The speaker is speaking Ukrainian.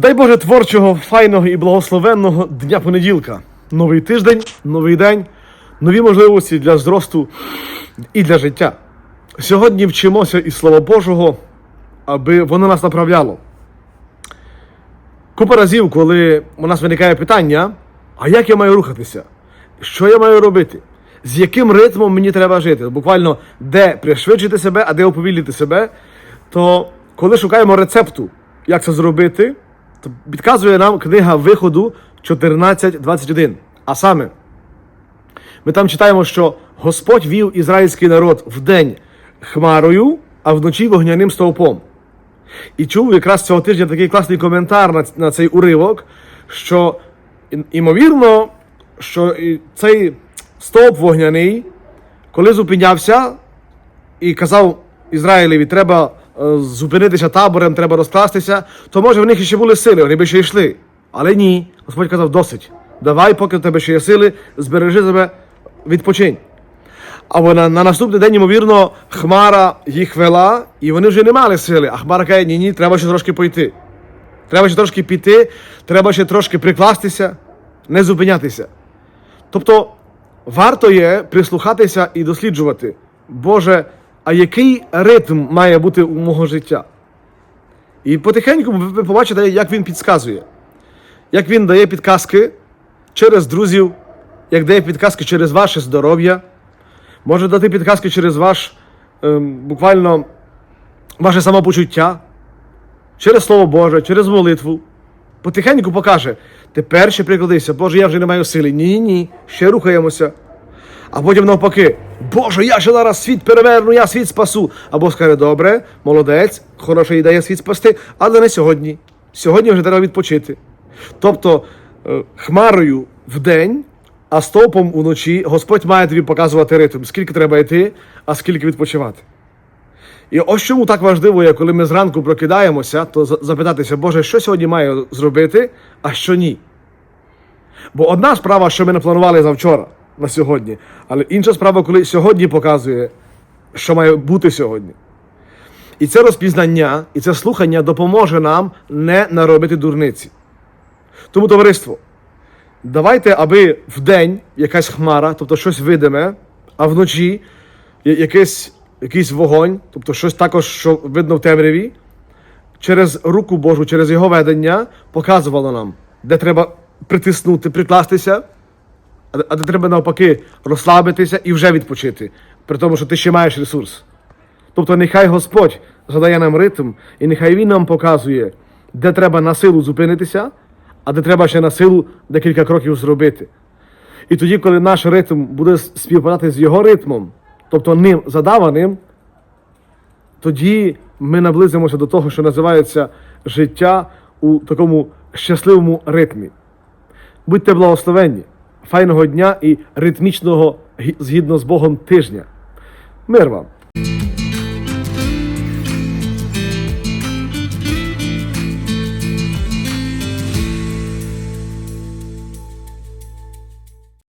Дай Боже творчого, файного і благословенного дня понеділка. Новий тиждень, новий день, нові можливості для зросту і для життя. Сьогодні вчимося із Слова Божого, аби воно нас направляло. Купа разів, коли у нас виникає питання, а як я маю рухатися? Що я маю робити? З яким ритмом мені треба жити? Буквально де пришвидшити себе, а де уповільнити себе. То коли шукаємо рецепту, як це зробити, підказує нам книга виходу 14.21. А саме, ми там читаємо, що Господь вів ізраїльський народ вдень хмарою, а вночі вогняним стовпом. І чув якраз цього тижня такий класний коментар на, цей уривок, що імовірно, що цей стовп вогняний, коли зупинявся і казав Ізраїлеві, треба зупинитися таборем, треба розкластися, то може в них ще були сили, вони би ще йшли. Але ні, Господь казав, досить. Давай, поки в тебе ще є сили, збережи себе, відпочинь. А вона на наступний день, ймовірно, Хмара їх вела, і вони вже не мали сили. А Хмара каже, ні, ні, треба ще трошки пойти. Треба ще трошки піти, треба ще трошки прикластися, не зупинятися. Тобто, варто є прислухатися і досліджувати, Боже, а який ритм має бути у мого життя? І потихеньку ви побачите, як він підказує, як він дає підказки через друзів, як дає підказки через ваше здоров'я може дати підказки через ваш ем, буквально ваше самопочуття, через Слово Боже, через молитву. Потихеньку покаже, тепер ще прикладися, Боже, я вже не маю сили. Ні, ні, ще рухаємося. А потім навпаки, Боже, я ще зараз світ переверну, я світ спасу. Або скаже, добре, молодець, хороша ідея світ спасти, але не сьогодні. Сьогодні вже треба відпочити. Тобто е, хмарою вдень, а стовпом уночі Господь має тобі показувати ритм, скільки треба йти, а скільки відпочивати. І ось чому так важливо, є, коли ми зранку прокидаємося, то запитатися, Боже, що сьогодні маю зробити, а що ні. Бо одна справа, що ми не планували завчора на сьогодні, але інша справа, коли сьогодні показує, що має бути сьогодні. І це розпізнання, і це слухання допоможе нам не наробити дурниці. Тому, товариство, давайте, аби вдень якась хмара, тобто щось видиме, а вночі якийсь, якийсь вогонь, тобто щось також, що видно в темряві, через руку Божу, через його ведення показувало нам, де треба притиснути, прикластися, а де треба навпаки розслабитися і вже відпочити, при тому, що ти ще маєш ресурс. Тобто нехай Господь задає нам ритм, і нехай Він нам показує, де треба на силу зупинитися, а де треба ще на силу декілька кроків зробити. І тоді, коли наш ритм буде співпадати з його ритмом, тобто ним задаваним, тоді ми наблизимося до того, що називається життя у такому щасливому ритмі. Будьте благословенні, файного дня і ритмічного згідно з Богом тижня. Мир вам!